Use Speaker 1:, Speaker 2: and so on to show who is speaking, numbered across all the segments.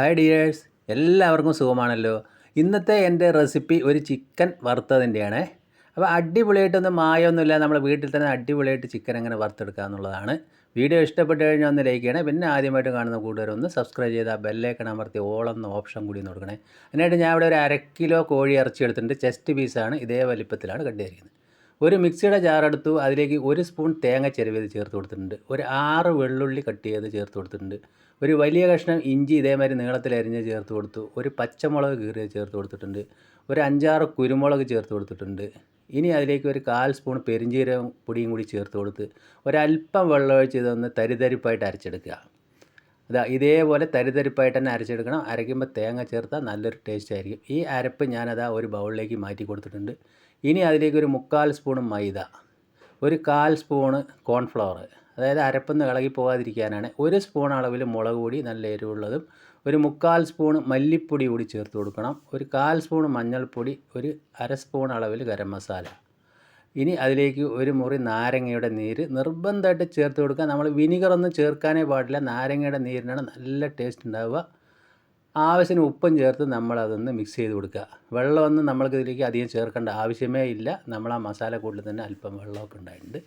Speaker 1: Hi dears എല്ലാവർക്കും സുഖമാണല്ലോ. ഇന്നത്തെ എന്റെ റെസിപ്പി ഒരു ചിക്കൻ വറുത്തതിന്റെയാണ്. അപ്പോൾ അടിപൊളിയായിട്ടൊന്നും മായമൊന്നുമില്ല നമ്മൾ വീട്ടിൽ തന്നെ അടിപൊളിയായിട്ട് ചിക്കൻ എങ്ങനെ വറുത്തെടുക്കുക എന്നുള്ളതാണ്. വീഡിയോ ഇഷ്ടപ്പെട്ട് കഴിഞ്ഞാൽ ഒന്ന് ലൈക്ക് ചെയ്യണേ. പിന്നെ ആദ്യമായിട്ട് കാണുന്ന കൂട്ടുകാർ ഒന്ന് സബ്സ്ക്രൈബ് ചെയ്ത് ആ ബെല്ലേക്കൺ അമർത്തി ഓളെന്ന ഓപ്ഷൻ കൂടി ഒന്ന് കൊടുക്കണേ. അതിനായിട്ട് ഞാൻ ഇവിടെ ഒരു അര കിലോ കോഴി ഇറച്ചി എടുത്തിട്ടുണ്ട്. ചെസ്റ്റ് പീസാണ് ഇതേ വലിപ്പത്തിലാണ് കട്ട് ചെയ്തിരിക്കുന്നത് ഒരു മിക്സിയുടെ ജാറെടുത്തു അതിലേക്ക് ഒരു സ്പൂൺ തേങ്ങ ചെരുവിയത് ചേർത്ത് കൊടുത്തിട്ടുണ്ട്. ഒരു ആറ് വെള്ളുള്ളി കട്ട് ചെയ്ത് ചേർത്ത് കൊടുത്തിട്ടുണ്ട്. ഒരു വലിയ കഷ്ണം ഇഞ്ചി ഇതേമാതിരി നീളത്തിൽ അരിഞ്ഞ് ചേർത്ത് കൊടുത്തു. ഒരു പച്ചമുളക് കീറിയത് ചേർത്ത് കൊടുത്തിട്ടുണ്ട്. ഒരു അഞ്ചാറ് കുരുമുളക് ചേർത്ത് കൊടുത്തിട്ടുണ്ട്. ഇനി അതിലേക്ക് ഒരു കാൽ സ്പൂൺ പെരിഞ്ചീരകം പൊടിയും കൂടി ചേർത്ത് കൊടുത്ത് ഒരല്പം വെള്ളമൊഴിച്ച് ഇതൊന്ന് തരിതരിപ്പായിട്ട് അരച്ചെടുക്കുക. അതാ ഇതേപോലെ തരിതരിപ്പായിട്ട് തന്നെ അരച്ചെടുക്കണം. അരയ്ക്കുമ്പോൾ തേങ്ങ ചേർത്താൽ നല്ലൊരു ടേസ്റ്റ് ആയിരിക്കും. ഈ അരപ്പ് ഞാനതാ ഒരു ബൗളിലേക്ക് മാറ്റി കൊടുത്തിട്ടുണ്ട്. ഇനി അതിലേക്ക് ഒരു മുക്കാൽ സ്പൂൺ മൈദ ഒരു കാൽ സ്പൂണ് കോൺഫ്ലവർ അതായത് അരപ്പൊന്ന് ഇളകി പോകാതിരിക്കാനാണ്. ഒരു സ്പൂൺ അളവിൽ മുളക് പൊടി നല്ല എരിവുള്ളതും ഒരു മുക്കാൽ സ്പൂൺ മല്ലിപ്പൊടി കൂടി ചേർത്ത് കൊടുക്കണം. ഒരു കാൽ സ്പൂൺ മഞ്ഞൾപ്പൊടി ഒരു അര സ്പൂൺ അളവിൽ ഗരം മസാല. ഇനി അതിലേക്ക് ഒരു മുറി നാരങ്ങയുടെ നീര് നിർബന്ധമായിട്ട് ചേർത്ത് കൊടുക്കുക. നമ്മൾ വിനിഗറൊന്നും ചേർക്കാനേ പാടില്ല. നാരങ്ങയുടെ നീരിനാണ് നല്ല ടേസ്റ്റ് ഉണ്ടാവുക. ആവശ്യത്തിന് ഉപ്പും ചേർത്ത് നമ്മളതൊന്ന് മിക്സ് ചെയ്ത് കൊടുക്കുക. വെള്ളമൊന്നും നമ്മൾക്ക് ഇതിലേക്ക് അധികം ചേർക്കേണ്ട ആവശ്യമേ ഇല്ല. നമ്മൾ ആ മസാല കൂട്ടിൽ തന്നെ അല്പം വെള്ളമൊക്കെ ഉണ്ടായിട്ടുണ്ട്.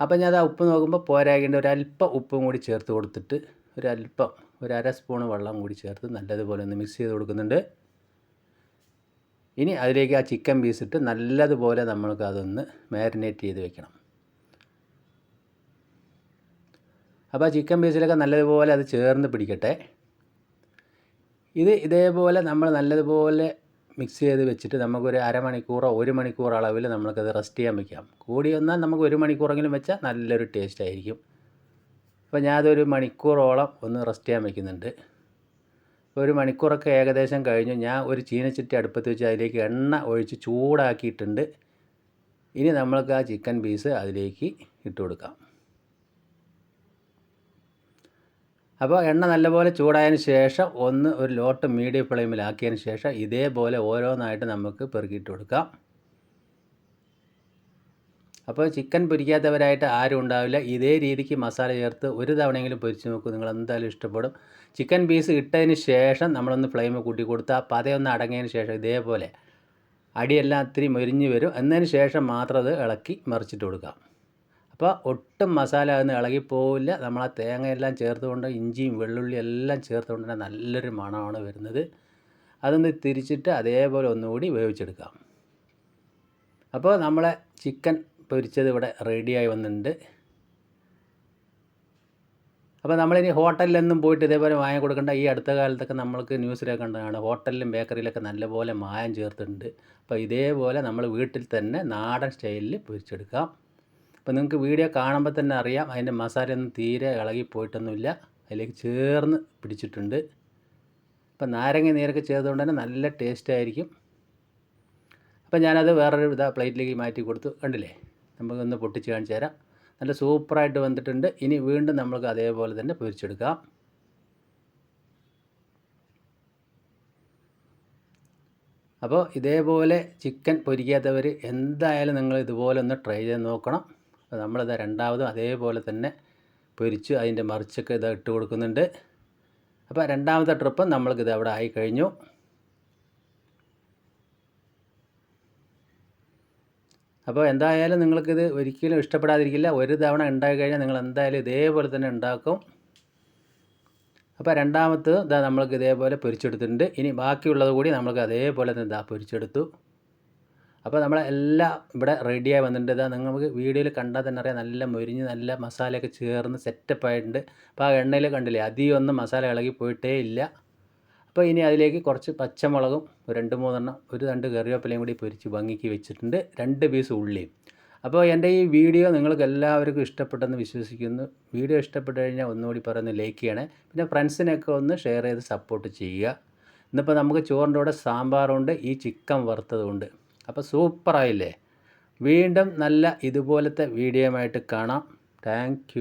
Speaker 1: അപ്പം ഞാൻ ആ ഉപ്പ് നോക്കുമ്പോൾ പോരാകേണ്ട ഒരല്പം ഉപ്പും കൂടി ചേർത്ത് കൊടുത്തിട്ട് ഒരല്പം ഒരു അര സ്പൂൺ വെള്ളം കൂടി ചേർത്ത് നല്ലതുപോലെ ഒന്ന് മിക്സ് ചെയ്ത് കൊടുക്കുന്നുണ്ട്. ഇനി അതിലേക്ക് ആ ചിക്കൻ പീസ് ഇട്ട് നല്ലതുപോലെ നമ്മൾക്ക് അതൊന്ന് മാരിനേറ്റ് ചെയ്ത് വെക്കണം. അപ്പോൾ ആ ചിക്കൻ പീസിലൊക്കെ നല്ലതുപോലെ അത് ചേർന്ന് പിടിക്കട്ടെ. ഇത് ഇതേപോലെ നമ്മൾ നല്ലതുപോലെ മിക്സ് ചെയ്ത് വെച്ചിട്ട് നമുക്കൊരു അരമണിക്കൂറോ ഒരു മണിക്കൂർ അളവിൽ നമുക്കത് റെസ്റ്റ് ചെയ്യാൻ വയ്ക്കാം കൂടി വന്നാൽ നമുക്ക് ഒരു മണിക്കൂറെങ്കിലും വെച്ചാൽ നല്ലൊരു ടേസ്റ്റ് ആയിരിക്കും. അപ്പോൾ ഞാനതൊരു മണിക്കൂറോളം ഒന്ന് റെസ്റ്റ് ചെയ്യാൻ വയ്ക്കുന്നുണ്ട് ഒരു മണിക്കൂറൊക്കെ ഏകദേശം കഴിഞ്ഞു. ഞാൻ ഒരു ചീനച്ചട്ടി അടുപ്പത്ത് വെച്ച് അതിലേക്ക് എണ്ണ ഒഴിച്ച് ചൂടാക്കിയിട്ടുണ്ട്. ഇനി നമ്മൾക്ക് ആ ചിക്കൻ പീസ് അതിലേക്ക് ഇട്ട് കൊടുക്കാം. അപ്പോൾ എണ്ണ നല്ലപോലെ ചൂടായതിന് ശേഷം ഒന്ന് ഒരു ലോട്ട് മീഡിയം ഫ്ലെയിമിലാക്കിയതിന് ശേഷം ഇതേപോലെ ഓരോന്നായിട്ട് നമുക്ക് പെറുക്കിയിട്ട് കൊടുക്കാം. അപ്പോൾ ചിക്കൻ പൊരിക്കാത്തവരായിട്ട് ആരും ഉണ്ടാവില്ല. ഇതേ രീതിക്ക് മസാല ചേർത്ത് ഒരു തവണയെങ്കിലും പൊരിച്ച് നോക്കൂ. നിങ്ങൾ എന്തായാലും ഇഷ്ടപ്പെടും. ചിക്കൻ പീസ് ഇട്ടതിന് ശേഷം നമ്മളൊന്ന് ഫ്ലെയിം കൂട്ടി കൊടുത്താൽ പതയൊന്ന് അടങ്ങിയതിന് ശേഷം ഇതേപോലെ അടിയെല്ലാം ഇത്തിരി മൊരിഞ്ഞ് വരും. എന്നതിന് ശേഷം മാത്രം അത് ഇളക്കി മറിച്ചിട്ട് കൊടുക്കാം അപ്പോൾ ഒട്ടും മസാല അതിന് ഇളകിപ്പോവില്ല നമ്മൾ ആ തേങ്ങയെല്ലാം ചേർത്തുകൊണ്ട് ഇഞ്ചിയും വെള്ളുള്ളിയും എല്ലാം ചേർത്തുകൊണ്ട് തന്നെ നല്ലൊരു മണമാണ് വരുന്നത്. അതൊന്ന് തിരിച്ചിട്ട് അതേപോലെ ഒന്നുകൂടി വേവിച്ചെടുക്കാം. അപ്പോൾ നമ്മളെ ചിക്കൻ പൊരിച്ചത് ഇവിടെ റെഡിയായി വന്നിട്ടുണ്ട്. അപ്പോൾ നമ്മളിനി ഹോട്ടലിലൊന്നും പോയിട്ട് ഇതേപോലെ മായം കൊടുക്കേണ്ട. ഈ അടുത്ത കാലത്തൊക്കെ നമ്മൾക്ക് ന്യൂസിലൊക്കെ കണ്ടതാണ്. ഹോട്ടലിലും ബേക്കറിയിലൊക്കെ നല്ലപോലെ മായം ചേർത്തിട്ടുണ്ട്. അപ്പോൾ ഇതേപോലെ നമ്മൾ വീട്ടിൽ തന്നെ നാടൻ സ്റ്റൈലിൽ പൊരിച്ചെടുക്കാം. അപ്പോൾ നിങ്ങൾക്ക് വീഡിയോ കാണുമ്പോൾ തന്നെ അറിയാം. അതിന്റെ മസാലയൊന്നും തീരെ ഇളകി പോയിട്ടൊന്നുമില്ല. അതിലേക്ക് ചേർന്ന് പിടിച്ചിട്ടുണ്ട്. അപ്പോൾ നാരങ്ങ നീരൊക്കെ ചേർത്തുകൊണ്ട് തന്നെ നല്ല ടേസ്റ്റ് ആയിരിക്കും. അപ്പോൾ ഞാനത് വേറൊരു ഇതാ പ്ലേറ്റിലേക്ക് മാറ്റി കൊടുത്തു. കണ്ടില്ലേ? നമുക്കൊന്ന് പൊട്ടിച്ച് കാണിച്ചു തരാം. നല്ല സൂപ്പറായിട്ട് വന്നിട്ടുണ്ട്. ഇനി വീണ്ടും നമ്മൾക്ക് അതേപോലെ തന്നെ പൊരിച്ചെടുക്കാം. അപ്പോൾ ഇതേപോലെ ചിക്കൻ പൊരിക്കാത്തവർ എന്തായാലും നിങ്ങൾ ഇതുപോലെ ഒന്ന് ട്രൈ ചെയ്ത് നോക്കണം. അപ്പോൾ നമ്മളിത് രണ്ടാമതും അതേപോലെ തന്നെ പൊരിച്ച് അതിന്റെ മറിച്ചൊക്കെ ഇത് ഇട്ട് കൊടുക്കുന്നുണ്ട്. അപ്പോൾ രണ്ടാമത്തെ ട്രിപ്പ് നമ്മൾക്കിത് അവിടെ ആയി അപ്പോൾ എന്തായാലും നിങ്ങൾക്കിത് ഒരിക്കലും ഇഷ്ടപ്പെടാതിരിക്കില്ല. ഒരു തവണ ഉണ്ടാക്കി കഴിഞ്ഞാൽ നിങ്ങൾ എന്തായാലും ഇതേപോലെ തന്നെ ഉണ്ടാക്കും. അപ്പോൾ രണ്ടാമത്തത് ഇതാ നമ്മൾക്ക് ഇതേപോലെ പൊരിച്ചെടുത്തിട്ടുണ്ട്. ഇനി ബാക്കിയുള്ളത് കൂടി നമ്മൾക്ക് അതേപോലെ തന്നെ ഇതാ പൊരിച്ചെടുത്തു. അപ്പോൾ നമ്മളെല്ലാം ഇവിടെ റെഡിയായി വന്നിട്ടുണ്ട്. ഇതാ നിങ്ങൾക്ക് വീഡിയോയിൽ കണ്ടാൽ തന്നെ അറിയാം. നല്ല മൊരിഞ്ഞ് നല്ല മസാലയൊക്കെ ചേർന്ന് സെറ്റപ്പ് ആയിട്ടുണ്ട്. അപ്പോൾ ആ എണ്ണയിൽ കണ്ടില്ലേ? അധികമൊന്നും മസാല ഇളകി പോയിട്ടേ ഇല്ല. അപ്പോൾ ഇനി അതിലേക്ക് കുറച്ച് പച്ചമുളകും രണ്ട് മൂന്നെണ്ണം ഒരു രണ്ട് കറിവേപ്പിലയും കൂടി പൊരിച്ച് ഭംഗിക്ക് വെച്ചിട്ടുണ്ട്. രണ്ട് പീസ് ഉള്ളിയും. അപ്പോൾ എന്റെ ഈ വീഡിയോ നിങ്ങൾക്ക് എല്ലാവർക്കും ഇഷ്ടപ്പെട്ടെന്ന് വിശ്വസിക്കുന്നു. വീഡിയോ ഇഷ്ടപ്പെട്ട് കഴിഞ്ഞാൽ ഒന്നുകൂടി പറയുന്ന ലൈക്ക് ചെയ്യണേ. പിന്നെ ഫ്രണ്ട്സിനൊക്കെ ഒന്ന് ഷെയർ ചെയ്ത് സപ്പോർട്ട് ചെയ്യുക. ഇന്നിപ്പോൾ നമുക്ക് ചോറിന്റെ കൂടെ സാമ്പാറുണ്ട് ഈ ചിക്കൻ വറുത്തതുണ്ട്. അപ്പോൾ സൂപ്പറായില്ലേ വീണ്ടും നല്ല ഇതുപോലത്തെ വീഡിയോയുമായിട്ട് കാണാം. താങ്ക്